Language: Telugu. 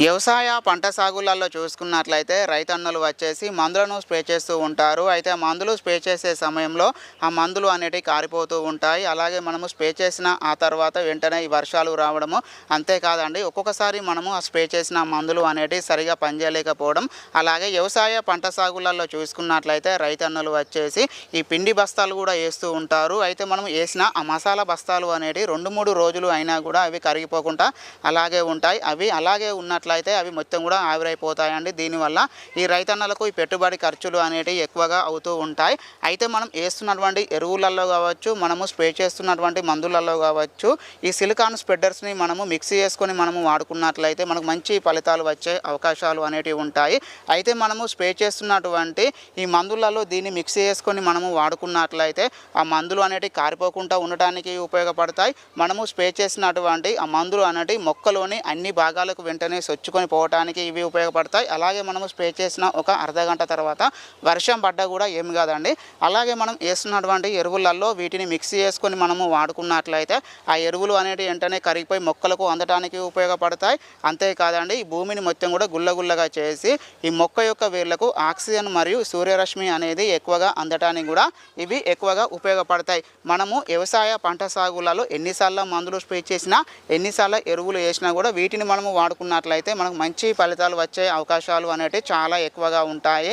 వ్యవసాయ పంట సాగులలో చూసుకున్నట్లయితే రైతన్నలు వచ్చేసి మందులను స్ప్రే చేస్తూ ఉంటారు. అయితే మందులు స్ప్రే చేసే సమయంలో ఆ మందులు అనేటివి కారిపోతూ ఉంటాయి. అలాగే మనము స్ప్రే చేసిన ఆ తర్వాత వెంటనే ఈ వర్షాలు రావడము అంతేకాదండి. ఒక్కొక్కసారి మనము ఆ స్ప్రే చేసిన మందులు అనేటివి సరిగా పనిచేయలేకపోవడం. అలాగే వ్యవసాయ పంట సాగులలో చూసుకున్నట్లయితే రైతన్నలు వచ్చేసి ఈ పిండి బస్తాలు కూడా వేస్తూ ఉంటారు. అయితే మనం వేసిన ఆ మసాలా బస్తాలు అనేటివి రెండు మూడు రోజులు అయినా కూడా అవి కరిగిపోకుండా అలాగే ఉంటాయి. అవి అలాగే ఉన్నట్లయితే అవి మొత్తం కూడా ఆవిరైపోతాయండి. దీనివల్ల ఈ రైతన్నలకు ఈ పెట్టుబడి ఖర్చులు అనేటివి ఎక్కువగా అవుతూ ఉంటాయి. అయితే మనం వేస్తున్నటువంటి ఎరువులలో కావచ్చు మనము స్ప్రే చేస్తున్నటువంటి మందులలో కావచ్చు ఈ సిలికాన్ స్ప్రెడర్స్ని మనము మిక్స్ చేసుకొని మనము వాడుకున్నట్లయితే మనకు మంచి ఫలితాలు వచ్చే అవకాశాలు అనేటివి ఉంటాయి. అయితే మనము స్ప్రే చేస్తున్నటువంటి ఈ మందులలో దీన్ని మిక్స్ చేసుకొని మనము వాడుకున్నట్లయితే ఆ మందులు అనేటివి కారిపోకుండా ఉండటానికి ఉపయోగపడతాయి. మనము స్ప్రే చేసినటువంటి ఆ మందులు అనేటివి మొక్కలోని అన్ని భాగాలకు వెంటనే తెచ్చుకొని పోవటానికి ఇవి ఉపయోగపడతాయి. అలాగే మనము స్ప్రే చేసిన ఒక అర్ధ గంట తర్వాత వర్షం పడ్డా కూడా ఏమి కాదండి. అలాగే మనం వేస్తున్నటువంటి ఎరువులలో వీటిని మిక్స్ చేసుకొని మనము వాడుకున్నట్లయితే ఆ ఎరువులు అనేవి వెంటనే కరిగిపోయి మొక్కలకు అందడానికి ఉపయోగపడతాయి. అంతేకాదండి ఈ భూమిని మొత్తం కూడా గుల్లగుల్లగా చేసి ఈ మొక్క యొక్క వేర్లకు ఆక్సిజన్ మరియు సూర్యరశ్మి అనేది ఎక్కువగా అందటానికి కూడా ఇవి ఎక్కువగా ఉపయోగపడతాయి. మనము వ్యవసాయ పంట సాగులలో ఎన్నిసార్లు మందులు స్ప్రే చేసినా ఎన్నిసార్లు ఎరువులు వేసినా కూడా వీటిని మనము వాడుకున్నట్లయితే అయితే మనకు మంచి ఫలితాలు వచ్చే అవకాశాలు అనేటివి చాలా ఎక్కువగా ఉంటాయి.